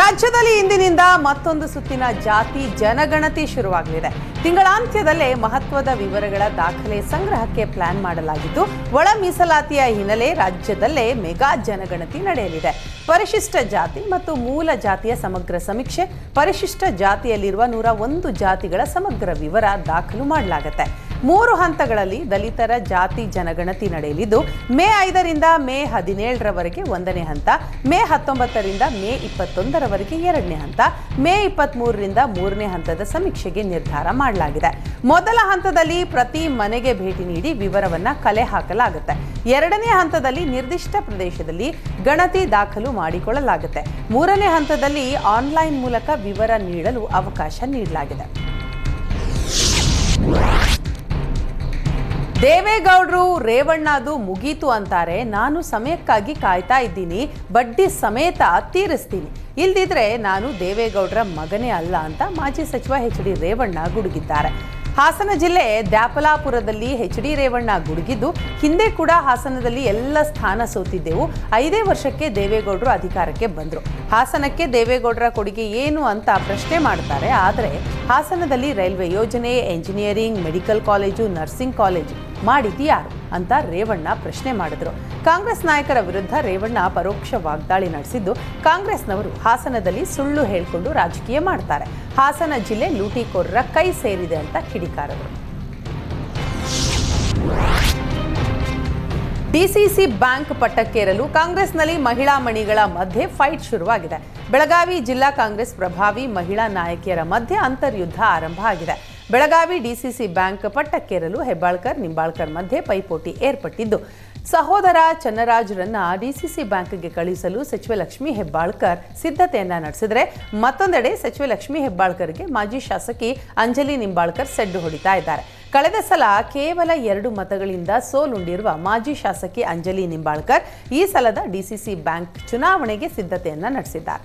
ರಾಜ್ಯದಲ್ಲಿ ಇಂದಿನಿಂದ ಮತ್ತೊಂದು ಸುತ್ತಿನ ಜಾತಿ ಜನಗಣತಿ ಶುರುವಾಗಲಿದೆ. ತಿಂಗಳಾಂತ್ಯದಲ್ಲೇ ಮಹತ್ವದ ವಿವರಗಳ ದಾಖಲೆ ಸಂಗ್ರಹಕ್ಕೆ ಪ್ಲಾನ್ ಮಾಡಲಾಗಿದ್ದು, ಒಳ ಮೀಸಲಾತಿಯ ಹಿನ್ನೆಲೆ ರಾಜ್ಯದಲ್ಲೇ ಮೆಗಾ ಜನಗಣತಿ ನಡೆಯಲಿದೆ. ಪರಿಶಿಷ್ಟ ಜಾತಿ ಮತ್ತು ಮೂಲ ಜಾತಿಯ ಸಮಗ್ರ ಸಮೀಕ್ಷೆ, ಪರಿಶಿಷ್ಟ ಜಾತಿಯಲ್ಲಿರುವ ನೂರ ಒಂದು ಜಾತಿಗಳ ಸಮಗ್ರ ವಿವರ ದಾಖಲು ಮಾಡಲಾಗುತ್ತೆ. ಮೂರು ಹಂತಗಳಲ್ಲಿ ದಲಿತರ ಜಾತಿ ಜನಗಣತಿ ನಡೆಯಲಿದ್ದು, ಮೇ ಐದರಿಂದ ಮೇ ಹದಿನೇಳರವರೆಗೆ ಒಂದನೇ ಹಂತ, ಮೇ ಹತ್ತೊಂಬತ್ತರಿಂದ ಮೇ ಇಪ್ಪತ್ತೊಂದರವರೆಗೆ ಎರಡನೇ ಹಂತ, ಮೇ ಇಪ್ಪತ್ತ್ಮೂರರಿಂದ ಮೂರನೇ ಹಂತದ ಸಮೀಕ್ಷೆಗೆ ನಿರ್ಧಾರ ಮಾಡಲಾಗಿದೆ. ಮೊದಲ ಹಂತದಲ್ಲಿ ಪ್ರತಿ ಮನೆಗೆ ಭೇಟಿ ನೀಡಿ ವಿವರವನ್ನ ಕಲೆ ಹಾಕಲಾಗುತ್ತೆ. ಎರಡನೇ ಹಂತದಲ್ಲಿ ನಿರ್ದಿಷ್ಟ ಪ್ರದೇಶದಲ್ಲಿ ಗಣತಿ ದಾಖಲು ಮಾಡಿಕೊಳ್ಳಲಾಗುತ್ತೆ. ಮೂರನೇ ಹಂತದಲ್ಲಿ ಆನ್ಲೈನ್ ಮೂಲಕ ವಿವರ ನೀಡಲು ಅವಕಾಶ ನೀಡಲಾಗಿದೆ. ದೇವೇಗೌಡರು ರೇವಣ್ಣದು ಮುಗೀತು ಅಂತಾರೆ. ನಾನು ಸಮಯಕ್ಕಾಗಿ ಕಾಯ್ತಾ ಇದ್ದೀನಿ. ಬಡ್ಡಿ ಸಮೇತ ತೀರಿಸ್ತೀನಿ. ಇಲ್ದಿದ್ರೆ ನಾನು ದೇವೇಗೌಡರ ಮಗನೇ ಅಲ್ಲ ಅಂತ ಮಾಜಿ ಸಚಿವ ಎಚ್ ಡಿ ರೇವಣ್ಣ ಗುಡುಗಿದ್ದಾರೆ. ಹಾಸನ ಜಿಲ್ಲೆ ದ್ಯಾಪಲಾಪುರದಲ್ಲಿ ಎಚ್ ಡಿ ರೇವಣ್ಣ ಗುಡುಗಿದ್ದು, ಹಿಂದೆ ಕೂಡ ಹಾಸನದಲ್ಲಿ ಎಲ್ಲ ಸ್ಥಾನ ಸೋತಿದ್ದೆವು. ಐದೇ ವರ್ಷಕ್ಕೆ ದೇವೇಗೌಡರು ಅಧಿಕಾರಕ್ಕೆ ಬಂದರು. ಹಾಸನಕ್ಕೆ ದೇವೇಗೌಡರ ಕೊಡುಗೆ ಏನು ಅಂತ ಪ್ರಶ್ನೆ ಮಾಡ್ತಾರೆ. ಆದರೆ ಹಾಸನದಲ್ಲಿ ರೈಲ್ವೆ ಯೋಜನೆ, engineering, medical college, nursing college ಮಾಡಿದ್ದು ಯಾರು ಅಂತ ರೇವಣ್ಣ ಪ್ರಶ್ನೆ ಮಾಡಿದ್ರು. ಕಾಂಗ್ರೆಸ್ ನಾಯಕರ ವಿರುದ್ಧ ರೇವಣ್ಣ ಪರೋಕ್ಷ ವಾಗ್ದಾಳಿ ನಡೆಸಿದ್ದು ಕಾಂಗ್ರೆಸ್ನವರು ಹಾಸನದಲ್ಲಿ ಸುಳ್ಳು ಹೇಳಿಕೊಂಡು ರಾಜಕೀಯ ಮಾಡ್ತಾರೆ. ಹಾಸನ ಜಿಲ್ಲೆ ಲೂಟಿಕೋರರ ಕೈ ಸೇರಿದೆ ಅಂತ ಕಿಡಿಕಾರರು. ಡಿಸಿಸಿ ಬ್ಯಾಂಕ್ ಪಟ್ಟಕ್ಕೇರಲು ಕಾಂಗ್ರೆಸ್ನಲ್ಲಿ ಮಹಿಳಾ ಮಣಿಗಳ ಮಧ್ಯೆ ಫೈಟ್ ಶುರುವಾಗಿದೆ. ಬೆಳಗಾವಿ ಜಿಲ್ಲಾ ಕಾಂಗ್ರೆಸ್ ಪ್ರಭಾವಿ ಮಹಿಳಾ ನಾಯಕಿಯರ ಮಧ್ಯೆ ಅಂತರ್ಯುದ್ಧ ಆರಂಭ ಆಗಿದೆ. ಬೆಳಗಾವಿ ಡಿಸಿಸಿ ಬ್ಯಾಂಕ್ ಪಟ್ಟಕ್ಕೇರಲು ಹೆಬ್ಬಾಳ್ಕರ್ ನಿಂಬಾಳ್ಕರ್ ಮಧ್ಯೆ ಪೈಪೋಟಿ ಏರ್ಪಟ್ಟಿದ್ದು. ಸಹೋದರ ಚನ್ನರಾಜ್ರನ್ನ ಡಿಸಿಸಿ ಬ್ಯಾಂಕ್ಗೆ ಕಳುಹಿಸಲು ಸಚಿವ ಲಕ್ಷ್ಮಿ ಹೆಬ್ಬಾಳ್ಕರ್ ಸಿದ್ಧತೆಯನ್ನ ನಡೆಸಿದರೆ ಮತ್ತೊಂದೆಡೆ ಸಚಿವ ಲಕ್ಷ್ಮಿ ಹೆಬ್ಬಾಳ್ಕರ್ಗೆ ಮಾಜಿ ಶಾಸಕಿ ಅಂಜಲಿ ನಿಂಬಾಳ್ಕರ್ ಸೆಡ್ಡು ಹೊಡಿತಾ ಇದ್ದಾರೆ. ಕಳೆದ ಸಲ ಕೇವಲ ಎರಡು ಮತಗಳಿಂದ ಸೋಲುಂಡಿರುವ ಮಾಜಿ ಶಾಸಕಿ ಅಂಜಲಿ ನಿಂಬಾಳ್ಕರ್ ಈ ಸಲದ ಡಿಸಿಸಿ ಬ್ಯಾಂಕ್ ಚುನಾವಣೆಗೆ ಸಿದ್ಧತೆಯನ್ನ ನಡೆಸಿದ್ದಾರೆ.